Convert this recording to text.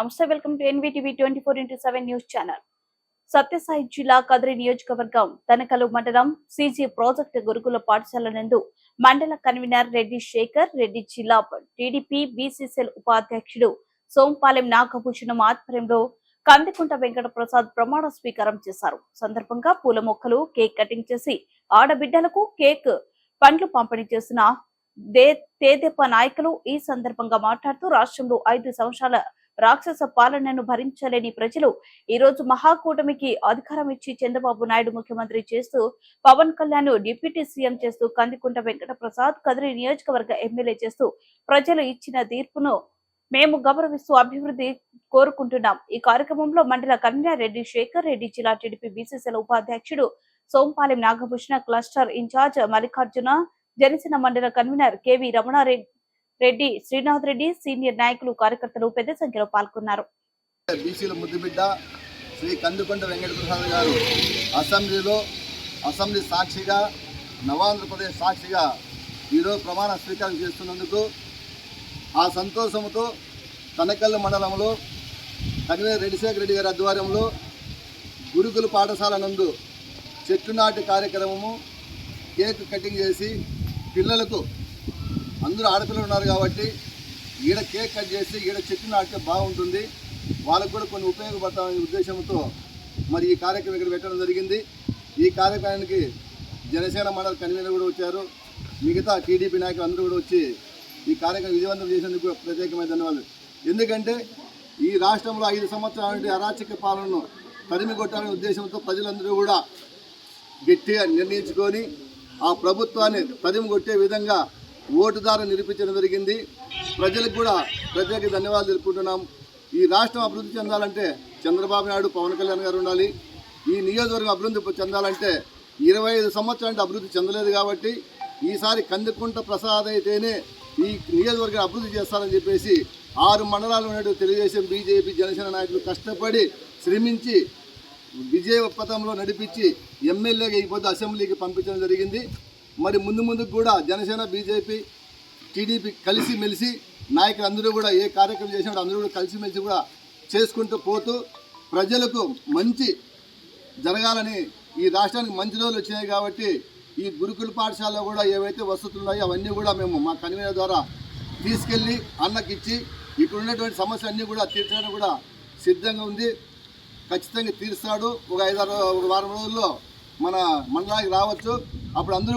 నమస్తే welcome to NVTV twenty four into seven news channel. Sathya Sai జిల్లా కదిరి నియోజకవర్గం తనకలు మండలం సీజీ ప్రాజెక్ట్ గురుకుల పాఠశాల నందు మండల కన్వీనర్ రెడ్డి శేఖర్ రెడ్డి జిల్లా టీడీపీ బీసీసీఎల్ ఉపాధ్యక్షుడు సోంపాలెం నాగభూషణం ఆధ్వర్యంలో కందికుంట వెంకట ప్రసాద్ ప్రమాణ స్వీకారం చేశారు. సందర్భంగా పూల మొక్కలు కేక్ కటింగ్ చేసి ఆడబిడ్డలకు కేక్ పండ్లు పంపిణీ చేసిన దే తేదెప్ప నాయకులు ఈ సందర్భంగా మాట్లాడుతూ రాష్ట్రంలో ఐదు సంవత్సరాల రాక్షస పాలనను భరించలేని ప్రజలు ఈ రోజు మహాకూటమికి అధికారం ఇచ్చి చంద్రబాబు నాయుడు ముఖ్యమంత్రి చేస్తూ పవన్ కళ్యాణ్ డిప్యూటీ సీఎం చేస్తూ కందికుంట వెంకట ప్రసాద్ కదిరి నియోజకవర్గ ఎమ్మెల్యే చేస్తూ ప్రజలు ఇచ్చిన తీర్పును మేము గౌరవిస్తూ అభివృద్ధి కోరుకుంటున్నాం. ఈ కార్యక్రమంలో మండల కన్వీనర్ రెడ్డి శేఖర్ రెడ్డి జిల్లా టీడీపీ బీసీసీల ఉపాధ్యక్షుడు సోంపాలెం నాగభూషణ క్లస్టర్ ఇన్ఛార్జ్ మల్లికార్జున జనసేన మండల convener KV Ramana Reddy Reddy Srinath Reddy senior నాయకులు కార్యకర్తలు పెద్ద సంఖ్యలో పాల్గొన్నారు. బీసీల ముద్దుబిడ్డ శ్రీ కందుకొండ వెంకటప్రసాద్ గారు అసెంబ్లీలో అసెంబ్లీ సాక్షిగా నవాంధ్రప్రదేశ్ సాక్షిగా ఈరోజు ప్రమాణ స్వీకారం చేస్తున్నందుకు ఆ సంతోషంతో తనకల్లు మండలంలో కన్వీనర్ రెడ్డిశేఖర్ రెడ్డి గారి ఆధ్వర్యంలో గురుకుల పాఠశాల నందు చెట్టు నాటి కార్యక్రమము కేక్ కటింగ్ చేసి పిల్లలకు అందరూ ఆడపిల్లలు ఉన్నారు కాబట్టి ఈడ కేక్ కట్ చేసి ఈడ చెట్టు నాటితే బాగుంటుంది. వాళ్ళకు కూడా కొన్ని ఉపయోగపడతామనే ఉద్దేశంతో మరి ఈ కార్యక్రమం ఇక్కడ పెట్టడం జరిగింది. ఈ కార్యక్రమానికి జనసేన మండల కన్వీనర్ కూడా వచ్చారు. మిగతా టీడీపీ నాయకులు అందరూ కూడా వచ్చి ఈ కార్యక్రమం విజయవంతం చేసేందుకు ప్రత్యేకమైన ధన్యవాదాలు. ఎందుకంటే ఈ రాష్ట్రంలో ఐదు సంవత్సరాల నుండి అరాచక పాలనను తరిమి కొట్టాలనే ఉద్దేశంతో ప్రజలందరూ కూడా గట్టిగా నిర్ణయించుకొని ఆ ప్రభుత్వాన్ని తరిమి కొట్టే విధంగా ఓటు ద్వారా నిరూపించడం జరిగింది. ప్రజలకు కూడా ప్రత్యేక ధన్యవాదాలు తెలుపుకుంటున్నాం. ఈ రాష్ట్రం అభివృద్ధి చెందాలంటే చంద్రబాబు నాయుడు పవన్ కళ్యాణ్ గారు ఉండాలి. ఈ నియోజకవర్గం అభివృద్ధి చెందాలంటే ఇరవై ఐదు సంవత్సరాలు అభివృద్ధి చెందలేదు కాబట్టి ఈసారి కందికుంట ప్రసాద్ అయితేనే ఈ నియోజకవర్గం అభివృద్ధి చేస్తారని చెప్పేసి ఆరు మండలాలు ఉన్నట్టు తెలుగుదేశం బీజేపీ జనసేన నాయకులు కష్టపడి శ్రమించి విజయ పథంలో నడిపించి ఎమ్మెల్యేగా ఈ పొద్దు అసెంబ్లీకి పంపించడం జరిగింది. మరి ముందు ముందుకు కూడా జనసేన బీజేపీ టీడీపీ కలిసి మెలిసి నాయకులు అందరూ కూడా ఏ కార్యక్రమం చేసినప్పుడు అందరూ కూడా కలిసిమెలిసి కూడా చేసుకుంటూ పోతూ ప్రజలకు మంచి జరగాలని ఈ రాష్ట్రానికి మంచి రోజులు వచ్చినాయి కాబట్టి ఈ గురుకుల పాఠశాలలో కూడా ఏవైతే వసతులు ఉన్నాయో అవన్నీ కూడా మేము మా కన్వీనర్ ద్వారా తీసుకెళ్ళి అన్నకిచ్చి ఇక్కడ ఉన్నటువంటి సమస్యలు అన్నీ కూడా తీర్చడానికి కూడా సిద్ధంగా ఉంది. ఖచ్చితంగా తీరుస్తాడు. ఒక ఐదారు ఒక వారం రోజుల్లో మన మండలానికి రావచ్చు. అప్పుడు అందరూ